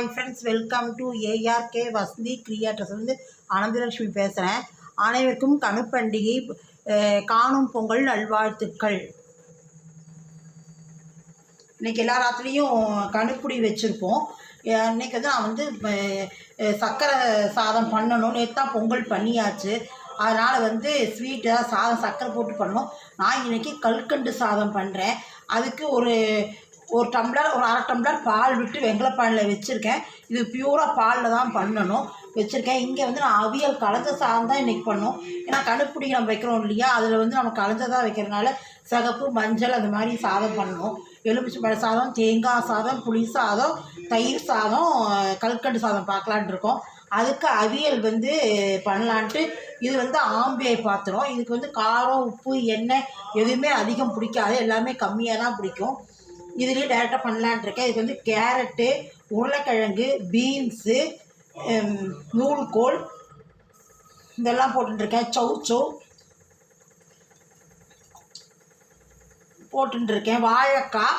Hi friends welcome to ARK Vasanthi creators வந்து ஆனந்தலட்சுமி பேசுகிறேன் அனைவருக்கும் கணுப்பண்டிகை காணும் பொங்கல் நல்வாழ்த்துக்கள். இன்னைக்கு எல்லா ராத்துலேயும் கணுப்புடி வச்சுருப்போம். இன்னைக்கு வந்து நான் வந்து சக்கரை சாதம் பண்ணணும். நேற்று தான் பொங்கல் பண்ணியாச்சு. அதனால் வந்து ஸ்வீட்டாக சாதம் சக்கரை போட்டு பண்ணோம் நான் இன்னைக்கு கல்கண்டு சாதம் பண்ணுறேன் அதுக்கு ஒரு ஒரு டம்ளர் ஒரு அரை டம்ளர் பால் விட்டு வெங்கலப்பானில் வச்சுருக்கேன். இது பியூராக பாலில் தான் பண்ணணும். வச்சுருக்கேன். இங்கே வந்து நான் அவியல் கலந்த சாதம் தான் இன்றைக்கி பண்ணோம். ஏன்னா கணுப்பிடி நம்ம வைக்கிறோம் இல்லையா? அதில் வந்து நம்ம கலந்ததாக வைக்கிறதுனால சிகப்பு மஞ்சள் அந்த மாதிரி சாதம் பண்ணணும். எலுமிச்சம்பழ சாதம் தேங்காய் சாதம் புளி சாதம் தயிர் சாதம் கல்கண்டு சாதம் பார்க்கலான் இருக்கோம். அதுக்கு அவியல் வந்து பண்ணலான்ட்டு இது வந்து ஆம்பியை பாத்திரம். இதுக்கு வந்து காரம் உப்பு எண்ணெய் எதுவுமே அதிகம் பிடிக்காது. எல்லாமே கம்மியாக தான் பிடிக்கும். இதுலேயே டேரெக்டாக பண்ணலான் இருக்கேன். இது வந்து கேரட்டு உருளைக்கிழங்கு பீன்ஸு நூல்கோல் இதெல்லாம் போட்டுருக்கேன் சவுச்சோ போட்டுருக்கேன் வாழைக்காய்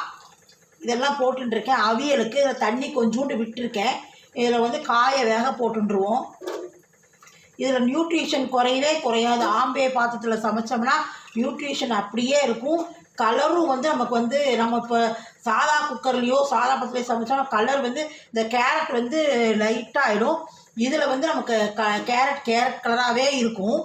இதெல்லாம் போட்டுருக்கேன் அவியலுக்கு இதில் தண்ணி கொஞ்சோண்டு விட்டுருக்கேன். இதில் வந்து காயை வேக போட்டுருவோம். இதில் நியூட்ரிஷன் குறையவே குறையாது. ஆம்பே பாத்திரத்தில் சமைச்சோம்னா நியூட்ரிஷன் அப்படியே இருக்கும். கலரும் வந்து நமக்கு வந்து நம்ம இப்போ சாதா குக்கர்லேயோ சாதா பாத்திரத்தையோ சமைச்சோம்னா கலர் வந்து இந்த கேரட் வந்து லைட்டாக ஆகிடும் இதில் வந்து நமக்கு க கேரட் கேரட் கலராகவே இருக்கும்.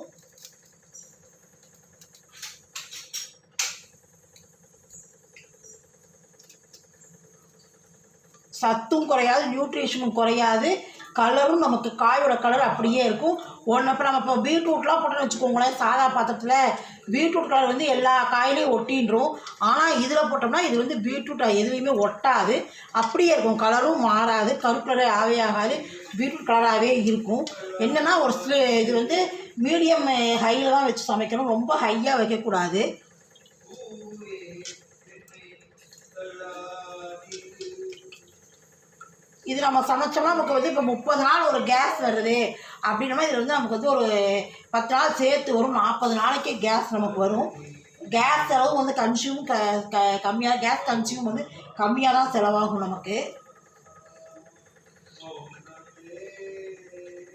சத்தும் குறையாது நியூட்ரிஷனும் குறையாது. கலரும் நமக்கு காயோட கலர் அப்படியே இருக்கும். ஒன்று இப்போ நம்ம இப்போ பீட்ரூட்லாம் போட்டோம்னு வச்சுக்கோங்களேன் சாதா பாத்திரத்தில் பீட்ரூட் கலர் வந்து எல்லா காயிலையும் ஒட்டின்றோம். ஆனால் இதில் போட்டோம்னா இது வந்து பீட்ரூட் எதுலேயுமே ஒட்டாது. அப்படியே இருக்கும். கலரும் மாறாது. கருப்பு கலரே ஆவே ஆகாது. பீட்ரூட் கலராகவே இருக்கும். என்னென்னா ஒரு சில இது வந்து மீடியம் ஹையில் தான் வச்சு சமைக்கணும். ரொம்ப ஹையாக வைக்கக்கூடாது. இது நம்ம சமைச்சோம்னா நமக்கு வந்து இப்போ முப்பது நாள் ஒரு கேஸ் வருது. அப்படின்னா இதில் வந்து நமக்கு வந்து ஒரு பத்து நாள் சேர்த்து வரும். நாற்பது நாளைக்கே கேஸ் நமக்கு வரும். கேஸ் செலவு வந்து கன்சியூம் க க கம்மியாக கேஸ் கன்சியூம் வந்து கம்மியாக தான் செலவாகும் நமக்கு.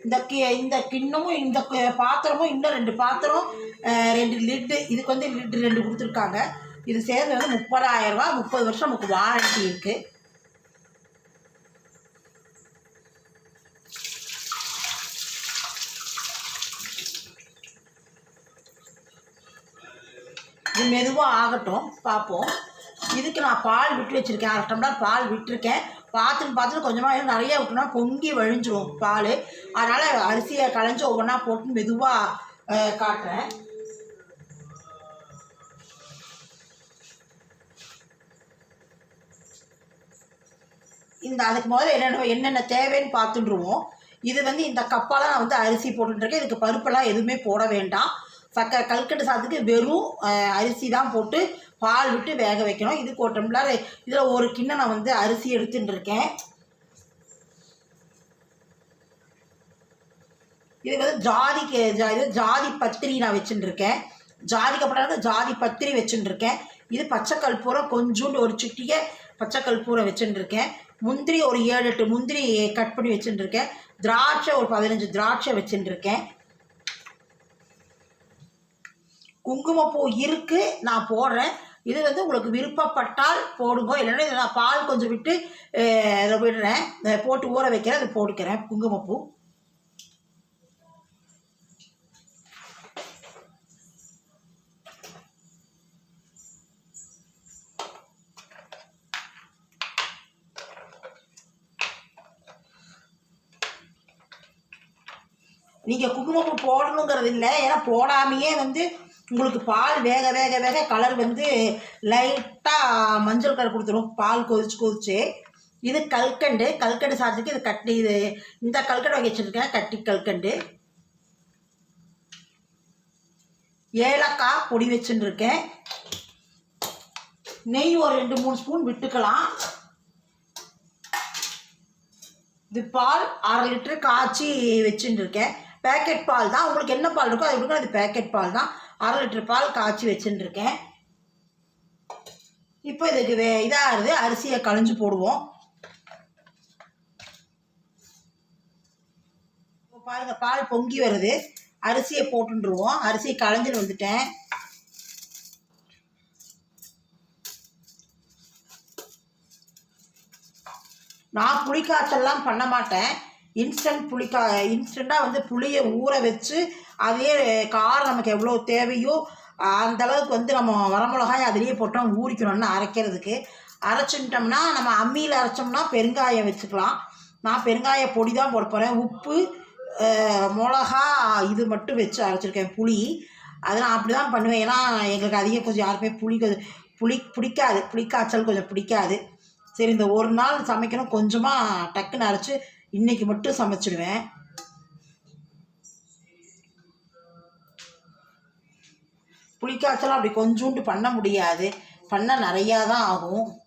இந்த கி இந்த கிண்ணமும் இந்த பாத்திரமும் இன்னும் ரெண்டு பாத்திரம் ரெண்டு லிட்டு இதுக்கு வந்து லிட்டு ரெண்டு கொடுத்துருக்காங்க. இது சேர்ந்து வந்து முப்பதாயிரம் ரூபா முப்பது வருஷம் நமக்கு வாரண்டி இருக்குது இது மெதுவாக ஆகட்டும் பார்ப்போம். இதுக்கு நான் பால் விட்டு வச்சுருக்கேன். அரை டம்ளர் பால் விட்டுருக்கேன். பார்த்துட்டு பார்த்துட்டு கொஞ்சமாக நிறைய விட்டோம்னா பொங்கி வழிஞ்சிரும் பால். அதனால் அரிசியை களைஞ்சி ஒவ்வொன்றா போட்டு மெதுவாக காட்டுறேன். இந்த அதுக்கு முதல்ல என்னென்ன என்னென்ன தேவைன்னு பார்த்துட்டுருவோம். இது வந்து இந்த கப்பால் நான் வந்து அரிசி போட்டுருக்கேன் இதுக்கு பருப்பெல்லாம் எதுவுமே போட வேண்டாம். சக்கரை கல்கட்டு சாதத்துக்கு வெறும் அரிசி தான் போட்டு பால் விட்டு வேக வைக்கணும். இதுக்கு ஒரு டம்ளர் இதில் ஒரு கிண்ண நான் வந்து அரிசி எடுத்துட்டு இருக்கேன். இதுக்கு வந்து ஜாதிக்கு ஜா- இது ஜாதி பத்திரி நான் வச்சுட்டு இருக்கேன். ஜாதிக்கு அப்புறம் ஜாதி பத்திரி வச்சுட்டு இருக்கேன். இது பச்சை கற்பூரம் கொஞ்சோண்டு ஒரு சுட்டியை பச்சை கற்பூரம் வச்சுட்டு இருக்கேன். முந்திரி ஒரு ஏழு எட்டு முந்திரி கட் பண்ணி வச்சுட்டு இருக்கேன். திராட்சை ஒரு பதினஞ்சு திராட்சை வச்சுட்டு இருக்கேன். குங்குமப்பூ இருக்கு நான் போடுறேன். இது வந்து உங்களுக்கு விருப்பப்பட்டால் போடுங்க. இல்லைன்னா இதை நான் பால் கொஞ்சம் விட்டு விடுறேன் போட்டு ஊற வைக்கிறேன் அதை போட்டுக்கிறேன் குங்குமப்பூ. நீங்கள் குங்குமப்பூ போடணுங்கிறது இல்லை ஏன்னா போடாமையே வந்து உங்களுக்கு பால் வேக வேக வேக கலர் வந்து லைட்டாக மஞ்சள் கலர் கொடுத்துரும். பால் கொதிச்சு கொதிச்சு. இது கல்கண்டு. கல்கண்டு சாதத்துக்கு இது கட்டி இது இந்த கல்கண்டு வாங்கி வச்சுருக்கேன். கட்டி கல்கண்டு. ஏலக்காய் பொடி வச்சுருக்கேன் நெய் ஒரு ரெண்டு மூணு ஸ்பூன் விட்டுக்கலாம். இது பால் அரை லிட்டர் காய்ச்சி வச்சுட்டு பேக்கெட் பால் தான். உங்களுக்கு என்ன பால் இருக்கோ அது கொடுக்க அது பேக்கெட் பால் தான். அரை லிட்டர் பால் காய்ச்சி வச்சுட்டு இப்போ இதுக்கு வே இதாகிறது அரிசியை களைஞ்சு போடுவோம். பாருங்கள் பால் பொங்கி வருது. அரிசியை போட்டுருவோம். அரிசியை களைஞ்சிட்டு வந்துட்டேன். நான் புளிக்காய்ச்சல்லாம் பண்ண மாட்டேன். இன்ஸ்டன்ட் புளிக்கா இன்ஸ்டண்ட்டாக வந்து புளியை ஊற வச்சு அதே காரம் நமக்கு எவ்வளோ தேவையோ அந்த அளவுக்கு வந்து நம்ம வரமிளகாய் அதிலேயே போட்டோம் ஊறிக்கணும்னு அரைக்கிறதுக்கு. அரைச்சிட்டோம்னா நம்ம அம்மியில் அரைச்சோம்னா பெருங்காயம் வச்சுக்கலாம். நான் பெருங்காய பொடி தான் போட போகிறேன் உப்பு மிளகா இது மட்டும் வச்சு அரைச்சிருக்கேன் புளி. அதை நான் அப்படி தான் பண்ணுவேன். ஏன்னா எங்களுக்கு அதிகம் கொஞ்சம் யாருக்குமே புளி கொஞ்சம் புளி பிடிக்காது. புளிக்காய்ச்சல் கொஞ்சம் பிடிக்காது. சரி இந்த ஒரு நாள் சமைக்கணும். கொஞ்சமாக டக்குன்னு அரைச்சி இன்னைக்கு மட்டும் சமைச்சிடுவேன். புளிக்காய்ச்சலாம் அப்படி கொஞ்சோண்டு பண்ண முடியாது. பண்ண நிறையா தான் ஆகும்.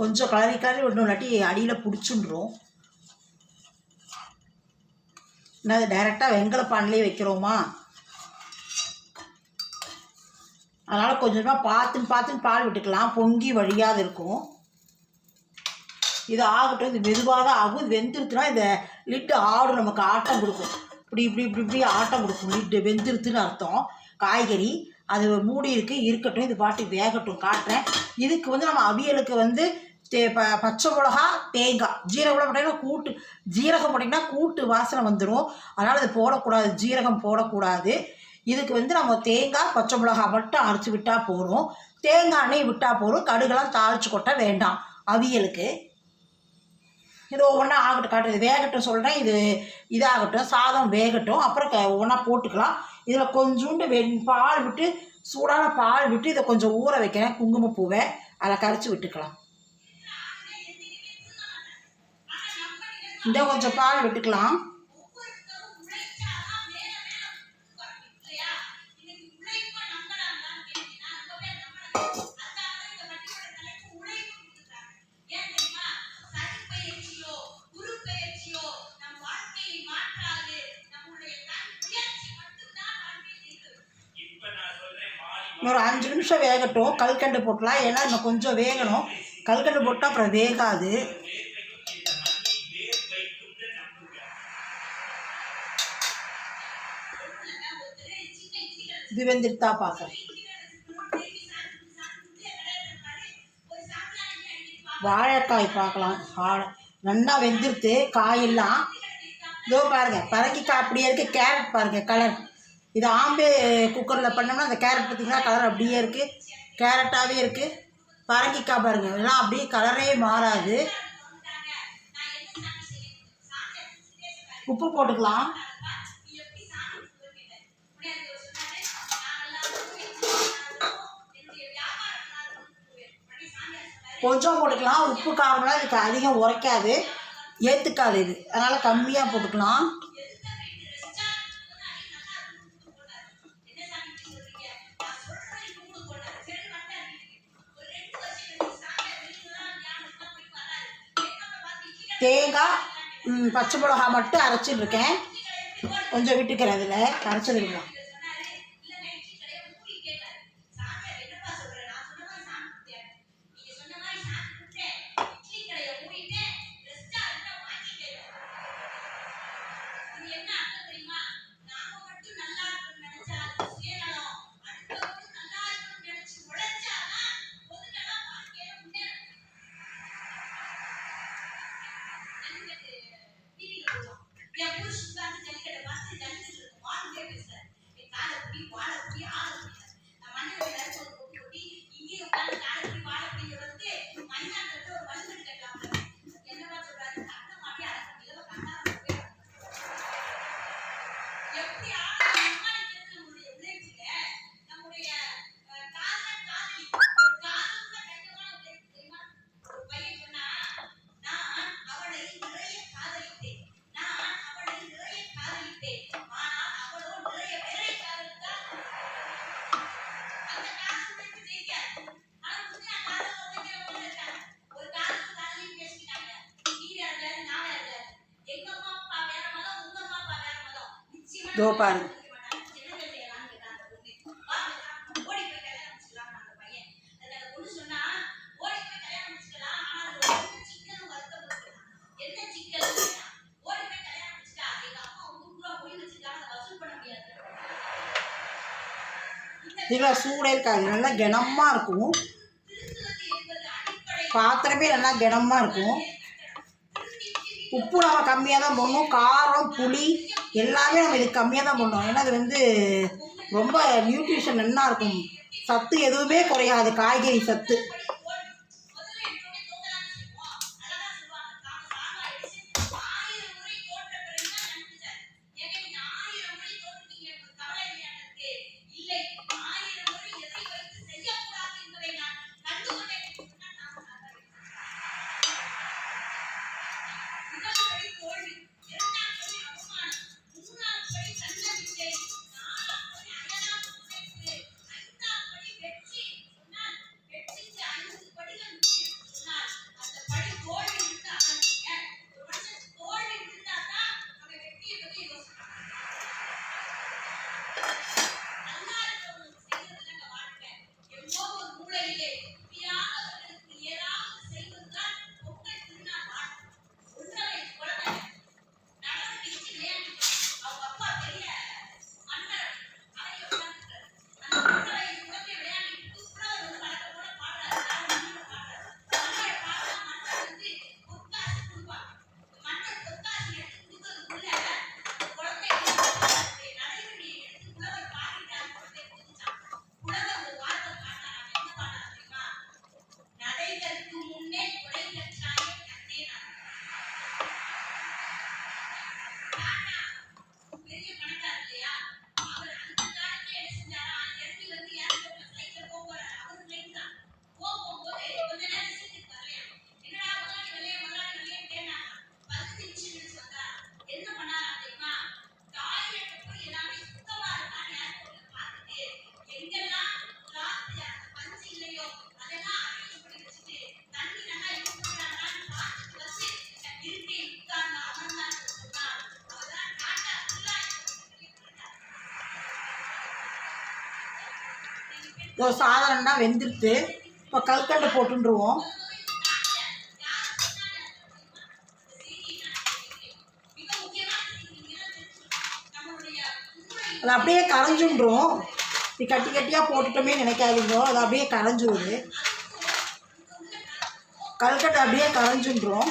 கொஞ்சம் கலரி கலரி விடணும் இல்லாட்டி அடியில் பிடிச்சுன்றோம் என்ன டைரெக்டாக வெங்கல பானிலே வைக்கிறோமா? அதனால் கொஞ்சமாக பார்த்துன்னு பார்த்துன்னு பால் விட்டுக்கலாம். பொங்கி வழியாது இருக்கும். இது ஆகட்டும் இது மெதுவாக தான் ஆகும். இது வெந்துருத்துனா இந்த லிட்டு ஆடும் நமக்கு ஆட்டம் கொடுக்கும். இப்படி இப்படி இப்படி இப்படி ஆட்டம் கொடுக்கும். லிட்டு வெந்துருத்துன்னு அர்த்தம். காய்கறி அது மூடி இருக்கு இருக்கட்டும். இது பாட்டு வேகட்டும் காட்டுறேன். இதுக்கு வந்து நம்ம அவியலுக்கு வந்து தே ப பச்சை மிளகா தேங்காய். ஜீரகம் போட்டிங்கன்னா கூட்டு ஜீரகம் போட்டிங்கன்னா கூட்டு வாசனை வந்துடும் அதனால் அது போடக்கூடாது ஜீரகம் போடக்கூடாது. இதுக்கு வந்து நம்ம தேங்காய் பச்சை மிளகா மட்டும் அரைச்சி விட்டால் போதும். தேங்காய் எண்ணெய் விட்டால் போதும். கடுகெல்லாம் தாளிச்சு கொட்ட வேண்டாம். அவியலுக்கு. இது ஒவ்வொன்றா ஆகட்டும் காட்டுறது வேகட்டும் சொல்கிறேன் இது இதாகட்டும் சாதம் வேகட்டும். அப்புறம் க ஒவ்வொன்றா போட்டுக்கலாம். இதில் கொஞ்சோண்டு வெண் பால் விட்டு சூடான பால் விட்டு இதை கொஞ்சம் ஊற வைக்கிறேன். குங்குமப்பூவை. அதில் கரைச்சி விட்டுக்கலாம். இந்த கொஞ்சம் பால் விட்டுக்கலாம். இன்னொரு அஞ்சு நிமிஷம் வேகட்டும். கல்கண்டு போட்டலாம். ஏன்னா இன்னும் கொஞ்சம் வேகணும். கல்கண்டு போட்டால் அப்புறம் வேகாது. இது வெந்துட்டா பார்க்குறேன். வாழைக்காய் பார்க்கலாம். வாழை. நல்லா வெந்துருத்து காயெல்லாம். இதோ பாருங்க. பரங்கிக்காய் அப்படியே இருக்குது கேரட் பாருங்கள் கலர் இது ஆம்பே குக்கரில் பண்ணோம்னா அந்த கேரட் பார்த்தீங்கன்னா கலர் அப்படியே இருக்குது கேரட்டாகவே இருக்குது பரங்கிக்காய் பாருங்க. இதெல்லாம் அப்படியே கலரே மாறாது. உப்பு போட்டுக்கலாம். கொஞ்சம் போட்டுக்கலாம். உப்பு காரம்லாம் இதுக்கு அதிகம் உரைக்காது. ஏற்றுக்காது இது. அதனால் கம்மியாக போட்டுக்கலாம். தேங்காய் பச்சை மிளகா மட்டும் அரைச்சிட்டு இருக்கேன். கொஞ்சம் விட்டுக்கிறேன் அதில் கரைச்சதுக்கலாம் இதோ பாருங்க. இதில் சூடே இருக்காது நல்லா கனமாக இருக்கும். பாத்திரமே நல்லா கனமாக இருக்கும். உப்பு நம்ம கம்மியாக தான் போடணும். காரம் புளி எல்லாமே நம்ம இதுக்கு கம்மியாக தான் பண்ணோம். ஏன்னா அது வந்து ரொம்ப நியூட்ரிஷன் நல்லா இருக்கும். சத்து எதுவுமே குறையாது. காய்கறி சத்து. இதோ சாதனம்னா வெந்துடுத்து இப்போ கல்கண்டை போட்டுருவோம் அது அப்படியே கரைஞ்சுன்றோம் இது கட்டி கட்டியாக போட்டுட்டோமே நினைக்காதீங்க. அது அப்படியே கரைஞ்சிடுது கல்கட்டை அப்படியே கரைஞ்சுன்றோம்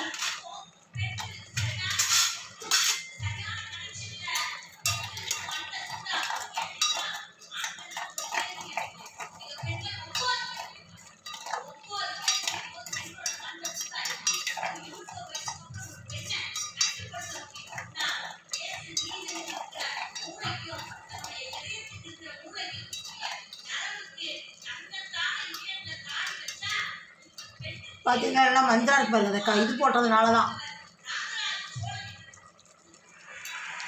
எல்லாம் இது போட்டதுனால தான்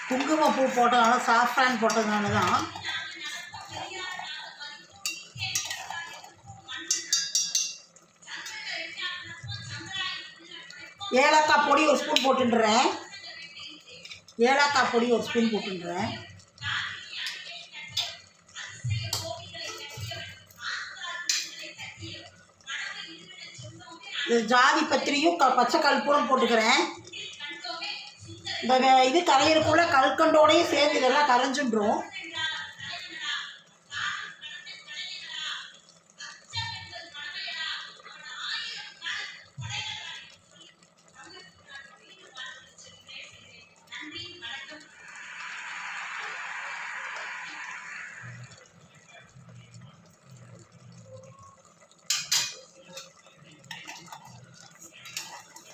குங்குமப்பூ போட்டதுனால சாஃப்ரான் போட்டதுனால தான் ஏலக்காய் பொடி ஒரு ஸ்பூன் போட்டுன்றேன். ஏலக்காய் பொடி ஒரு ஸ்பூன் போட்டுன்றேன். ஜாதி பத்திரியும் க பச்சை கல்பூரம் போட்டுக்கிறேன். இந்த இது கரையிறக்குள்ள கல்கண்டோடையும் சேர்ந்து இதெல்லாம் கரைஞ்சுன்றோம்.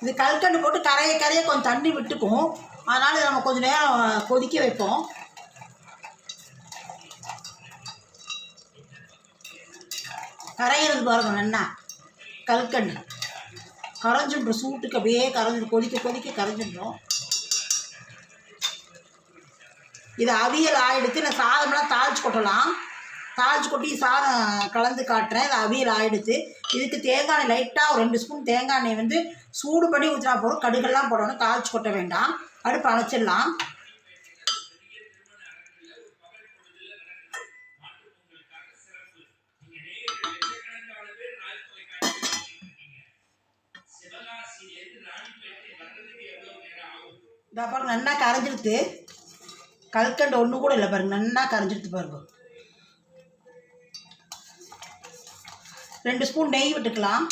இது கல்கண்டு போட்டு கரைய கரைய கொஞ்சம் தண்ணி விட்டுக்கும். அதனால் நம்ம கொஞ்சம் நேரம் கொதிக்க வைப்போம். கரையிறது பாருங்க நல்லா. கல்கண்டு. கரைஞ்சுன்றோம் சூட்டுக்கு அப்படியே கரைஞ்சிடும் கொதிக்க கொதிக்க கரைஞ்சுன்றோம் இது அவியல் ஆயிடுத்து நான் சாதம்லாம் தாளிச்சு கொட்டலாம். தாளிச்சு கொட்டி சாதம் கலந்து காட்டுறேன். இது அவியல் ஆயிடுத்து இதுக்கு தேங்காய் எண்ணெய் லைட்டாக ஒரு ரெண்டு ஸ்பூன் தேங்காய் எண்ணெய் வந்து சூடு பண்ணி ஊற்றினா போதும். கடுகெல்லாம் போடணும். காய்ச்சி கொட்ட வேண்டாம். அடுப்பு அணைச்சிடலாம். இதை பாருங்க நல்லா கரைஞ்சிடுத்து கல்கண்டு ஒன்று கூட இல்லை பாருங்க நல்லா கரைஞ்சிடுத்து பாருங்க. ரெண்டு ஸ்பூன் நெய் விட்டுக்கலாம்.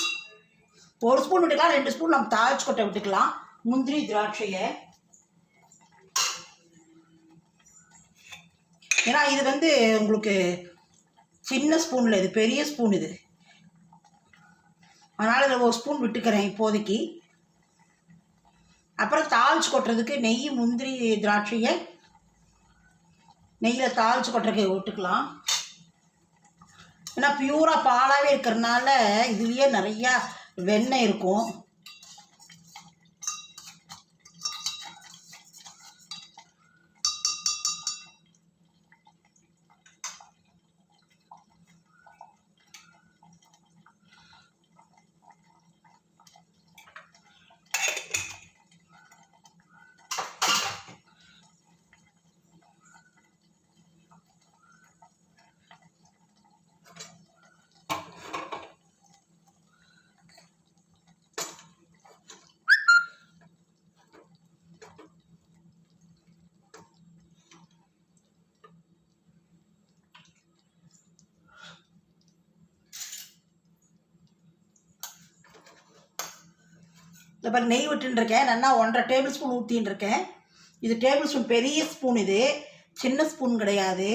ஒரு ஸ்பூன் விட்டுக்கலாம் ரெண்டு ஸ்பூன் நம்ம தாளிச்சு கொட்டை விட்டுக்கலாம். முந்திரி திராட்சையை. ஏன்னா இது வந்து உங்களுக்கு சின்ன ஸ்பூனில் இது பெரிய ஸ்பூன் இது. அதனால் இதில் ஒரு ஸ்பூன் விட்டுக்கிறேன் இப்போதைக்கு. அப்புறம் தாளிச்சு கொட்டுறதுக்கு நெய் முந்திரி திராட்சையை நெய்யில் தாளிச்சு கொட்டுறதுக்கு விட்டுக்கலாம் ஏன்னா பியூராக பாலாகவே இருக்கிறதுனால இதுலேயே நிறையா வெண்ணெய் இருக்கும். இந்த பாரு நெய் விட்டுருக்கேன் நல்லா ஒன்றரை டேபிள் ஸ்பூன் ஊற்றின்னு இருக்கேன் இது டேபிள் ஸ்பூன் பெரிய ஸ்பூன் இது. சின்ன ஸ்பூன் கிடையாது.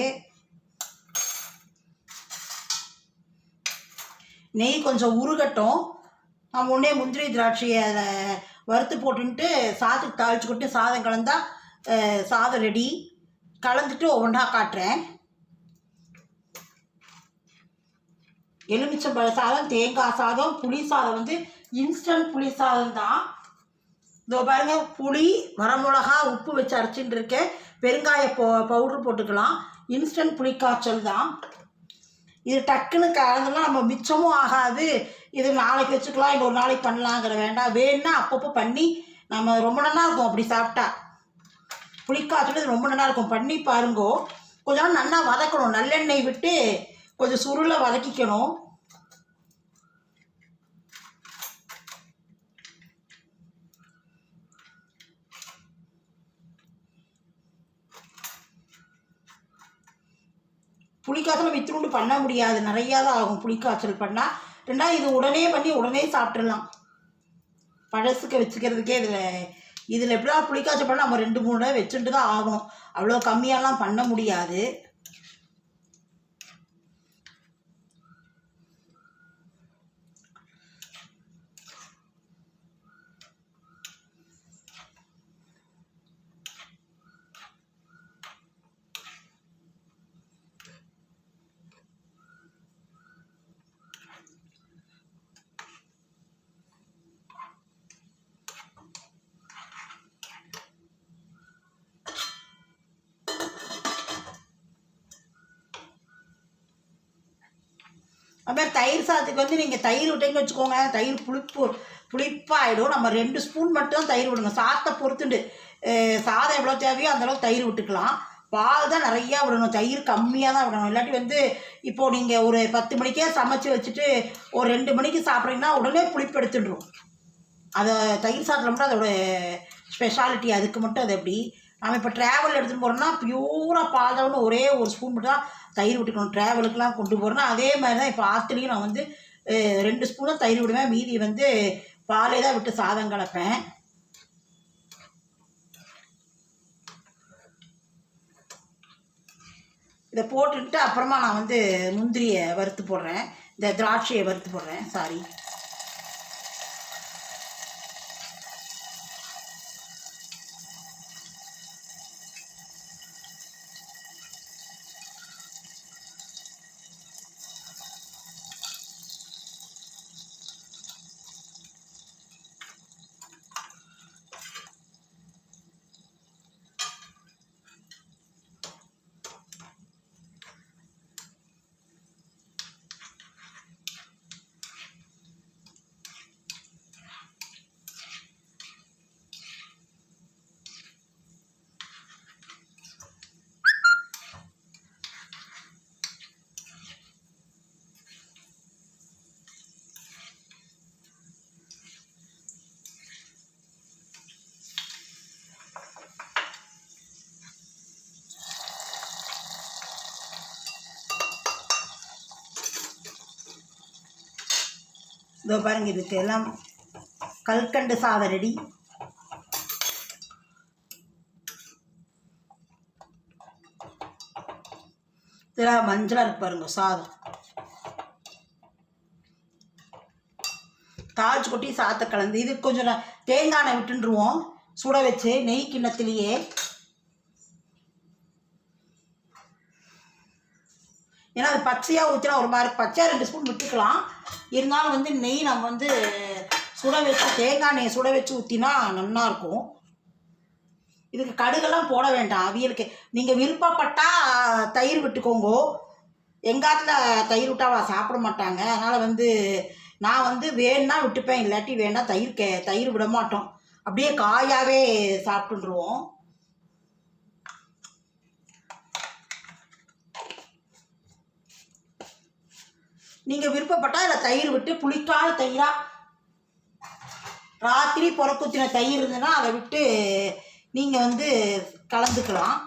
நெய் கொஞ்சம் உருகட்டும். நான் முன்னே முந்திரி திராட்சையை அதை வறுத்து போட்டுன்ட்டு சாதத்துக்கு தாளிச்சு சாதம் கலந்தால் சாதம் ரெடி கலந்துட்டு ஒவ்வொன்றா காட்டுறேன். எலுமிச்சம்பழ சாதம் தேங்காய் சாதம் புளி சாதம் வந்து இன்ஸ்டன்ட் புளி சாதம் தான். இதோ பாருங்க புளி வரமிளகா உப்பு வச்சு அரைச்சிட்டு இருக்கேன். பெருங்காய போ பவுட்ரு போட்டுக்கலாம். இன்ஸ்டன்ட் புளி காய்ச்சல் தான். இது டக்குன்னு கலந்துலாம் நம்ம மிச்சமும் ஆகாது. இது நாளைக்கு வச்சுக்கலாம் இன்னொரு நாளைக்கு பண்ணலாங்கிற வேண்டாம். வேணும்னா அப்பப்போ பண்ணி நம்ம ரொம்ப நல்லா இருக்கும் அப்படி சாப்பிட்டா. புளிக்காய்ச்சல் இது ரொம்ப நல்லா இருக்கும். பண்ணி பாருங்கோ. கொஞ்சம் நல்லா வதக்கணும். நல்லெண்ணெய் விட்டு கொஞ்சம் சுருளை வதக்கிக்கணும். புளிக்காய்ச்சல் வித்துணுண்டு பண்ண முடியாது. நிறையா தான் ஆகும் புளிக்காய்ச்சல் பண்ணால் ரெண்டாவது இது உடனே பண்ணி உடனே சாப்பிட்றலாம் பழசுக்க வச்சுக்கிறதுக்கே இதில் இதில் எப்படிலாம் புளிக்காய்ச்சல் பண்ணால் நம்ம ரெண்டு மூணு நாள் வச்சுட்டு தான் ஆகணும். அவ்வளோ கம்மியாலாம் பண்ண முடியாது. அதுமாதிரி தயிர் சாதத்துக்கு வந்து நீங்கள் தயிர் விட்டீங்கன்னு வச்சுக்கோங்க. தயிர் புளிப்பு புளிப்பாகிடும் நம்ம ரெண்டு ஸ்பூன் மட்டும் தயிர் விடுங்க. சாதத்தை பொறுத்துண்டு. சாதம் எவ்வளோ தேவையோ அந்தளவுக்கு தயிர் விட்டுக்கலாம். பால் தான் நிறையா விடணும். தயிர் கம்மியாக தான் விடணும். இல்லாட்டி வந்து இப்போது நீங்கள் ஒரு பத்து மணிக்கே சமைச்சு வச்சுட்டு ஒரு ரெண்டு மணிக்கு சாப்பிட்றீங்கன்னா உடனே புளிப்பு எடுத்துடும் அதை தயிர் சாதத்தில் மட்டும் அதோட ஸ்பெஷாலிட்டி அதுக்கு மட்டும் அது எப்படி? நம்ம இப்போ ட்ராவல் எடுத்துகிட்டு போகிறோம்னா பியூராக பால் தான் ஒரே ஒரு ஸ்பூன் மட்டும் தான் தயிர் விட்டுக்கணும் ட்ராவலுக்குலாம் கொண்டு போகிறோன்னா அதே மாதிரி தான் இப்போ ஆற்றுலையும் நான் வந்து ரெண்டு ஸ்பூனாக தயிர் விடுவேன் மீதி வந்து பாலே தான் விட்டு சாதம் கலப்பேன். இதை போட்டுட்டு அப்புறமா நான் வந்து முந்திரியை வறுத்து போடுறேன். இந்த திராட்சையை வறுத்து போடுறேன். சாரி இதோ பாருங்க இதுக்கு எல்லாம் கல்கண்டு சாதம் ரெடி இதில் மஞ்சளாக இருக்கு பாருங்க சாதம். தாளிச்சு கொட்டி சாத்தை கலந்து இது கொஞ்சம் தேங்காய் எண்ணெய் விட்டுருவோம் சுட வச்சு நெய் கிண்ணத்துலேயே ஏன்னா அது பச்சையாக ஊற்றினா ஒரு மாதிரி பச்சையாக ரெண்டு ஸ்பூன் விட்டுக்கலாம். இருந்தாலும் வந்து நெய் நம்ம வந்து சுட வச்சு தேங்காய் நெய் சுட வச்சு ஊற்றினா நல்லாயிருக்கும் இதுக்கு கடுகெல்லாம் போட வேண்டாம். அவியலுக்கு. நீங்கள் விருப்பப்பட்டால் தயிர் விட்டுக்கோங்க. எங்காத்தில் தயிர் விட்டால் சாப்பிட மாட்டாங்க. அதனால் வந்து நான் வந்து வேணுன்னா விட்டுப்பேன். இல்லாட்டி வேணால் தயிர் கே தயிர் விட மாட்டோம் அப்படியே காயாகவே சாப்பிட்டுருவோம். நீங்கள் விருப்பப்பட்டால் அதில் தயிர் விட்டு புளிக்காத தயிராக ராத்திரி புறக்குத்தின தயிர் இருந்ததுன்னா அதை விட்டு நீங்கள் வந்து கலந்துக்கலாம்.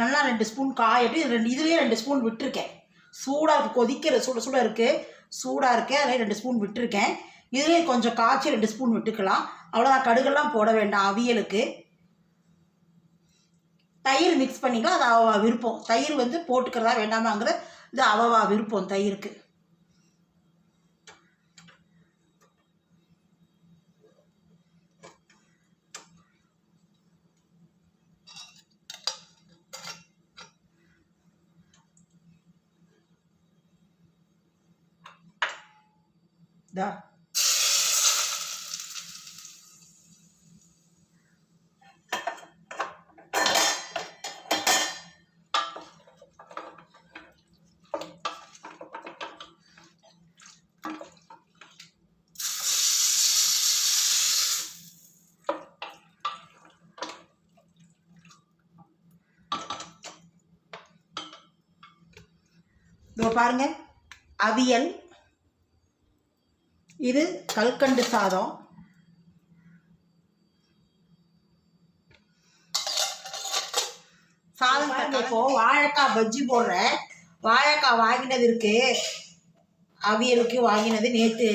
நல்லா ரெண்டு ஸ்பூன் காயட்டு ரெண்டு இதுலேயே ரெண்டு ஸ்பூன் விட்டுருக்கேன். சூடாக இருக்குது கொதிக்கிற சுட சுட இருக்குது சூடாக இருக்குது அதில் ரெண்டு ஸ்பூன் விட்டுருக்கேன். இதுலேயே கொஞ்சம் காய்ச்சி ரெண்டு ஸ்பூன் விட்டுக்கலாம். அவ்வளோதான் கடுகெல்லாம் போட வேண்டாம் அவியலுக்கு. தயிர் மிக்ஸ் பண்ணிக்கலாம். அது அவவா விருப்பம். தயிர் வந்து போட்டுக்கிறதா வேண்டாமாங்கிற இது அவவா விருப்பம் தயிருக்கு. இதா பாருங்க. அவியல். இது கல்கண்டு சாதம். சாதம் இப்போ வாழைக்காய் பஜ்ஜி போடுறேன். வாழைக்காய் வாங்கினது இருக்கு. அவியலுக்கு வாங்கினது நேற்று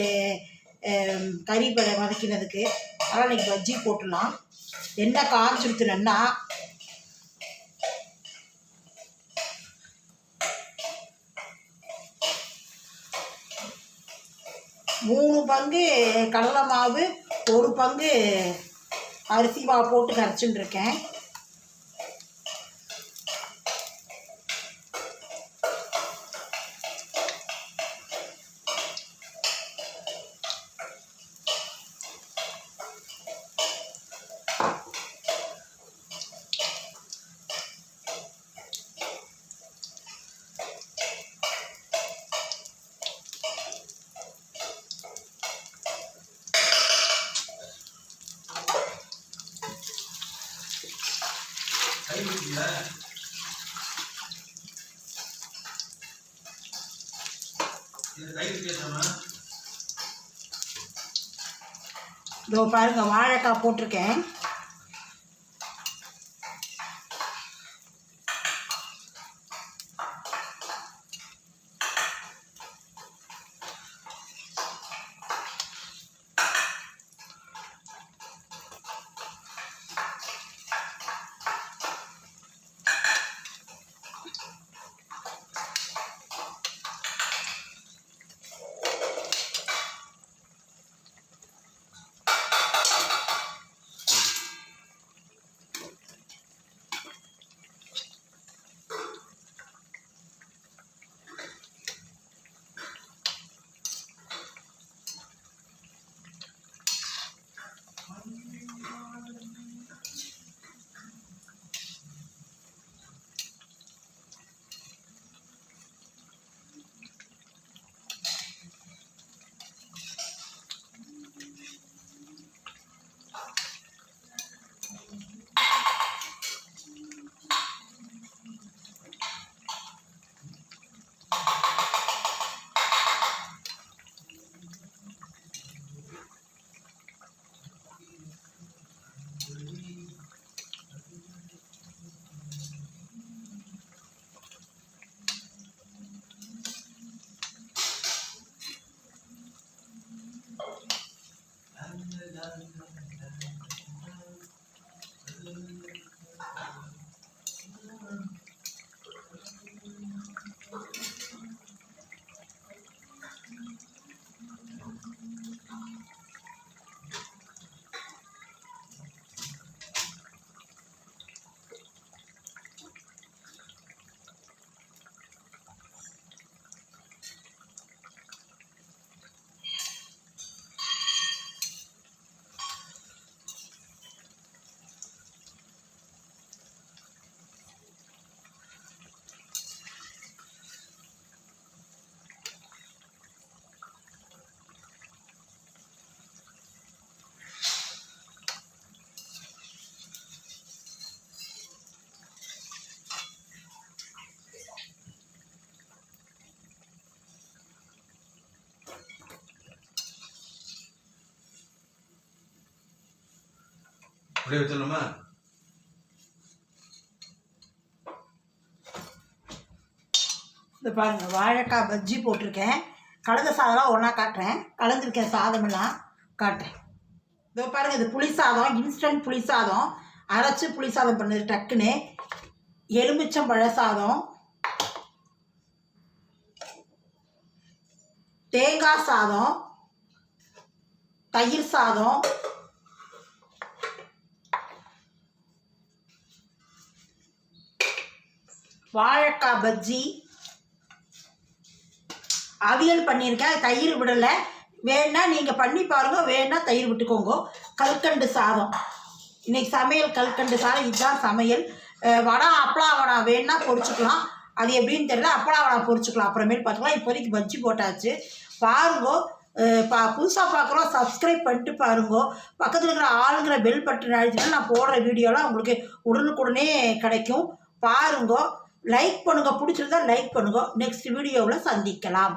கறி வதக்கினதுக்கு. அதனால் இன்னைக்கு பஜ்ஜி போட்டுடலாம். எண்ணெய் காய்ச்சிருத்துனேன்னா மூணு பங்கு கடலை மாவு ஒரு பங்கு அரிசி மாவு போட்டு கரைச்சின்னு இதோ பாருங்கள் வாழைக்காய் போட்டிருக்கேன். அப்படியே வச்சிடலாமா இந்த பாருங்கள் வாழைக்காய் பஜ்ஜி போட்டிருக்கேன். கலந்த சாதம்லாம் ஒன்றா காட்டுறேன். கலந்துருக்கேன் சாதமெல்லாம் காட்டுறேன். இதோ பாருங்கள் இது புளி சாதம் இன்ஸ்டன்ட் புளி சாதம். அரைச்சி புளி சாதம் பண்ணது டக்குன்னு. எலுமிச்சம் பழ சாதம். தேங்காய் சாதம். தயிர் சாதம். வாழைக்காய் பஜ்ஜி. அவியல் பண்ணியிருக்கேன். தயிர் விடலை. வேணா நீங்கள் பண்ணி பாருங்க. வேணா தயிர் விட்டுக்கோங்க. கல்கண்டு சாதம். இன்னைக்கு சமையல் கல்கண்டு சாதம். இதுதான் சமையல். அஹ் வடை அப்பளா வடை வேணா பொறிச்சுக்கலாம் அது எப்படின்னு தெரியல. அப்பளா வடை பொறிச்சுக்கலாம் அப்புறமேல் பார்த்துக்கலாம் இப்போதைக்கு பஜ்ஜி போட்டாச்சு. பாருங்க. பா புதுசாக பார்க்குறோம் சப்ஸ்கிரைப் பண்ணிட்டு பாருங்க. பக்கத்தில் இருக்கிற ஆளுங்கிற பெல் பட்டன் அழிச்சுன்னா நான் போடுற வீடியோலாம் உங்களுக்கு உடனுக்குடனே கிடைக்கும். பாருங்கோ. லைக் பண்ணுங்க. பிடிச்சிருந்தா லைக் பண்ணுங்க. நெக்ஸ்ட் வீடியோவில் சந்திக்கலாம்.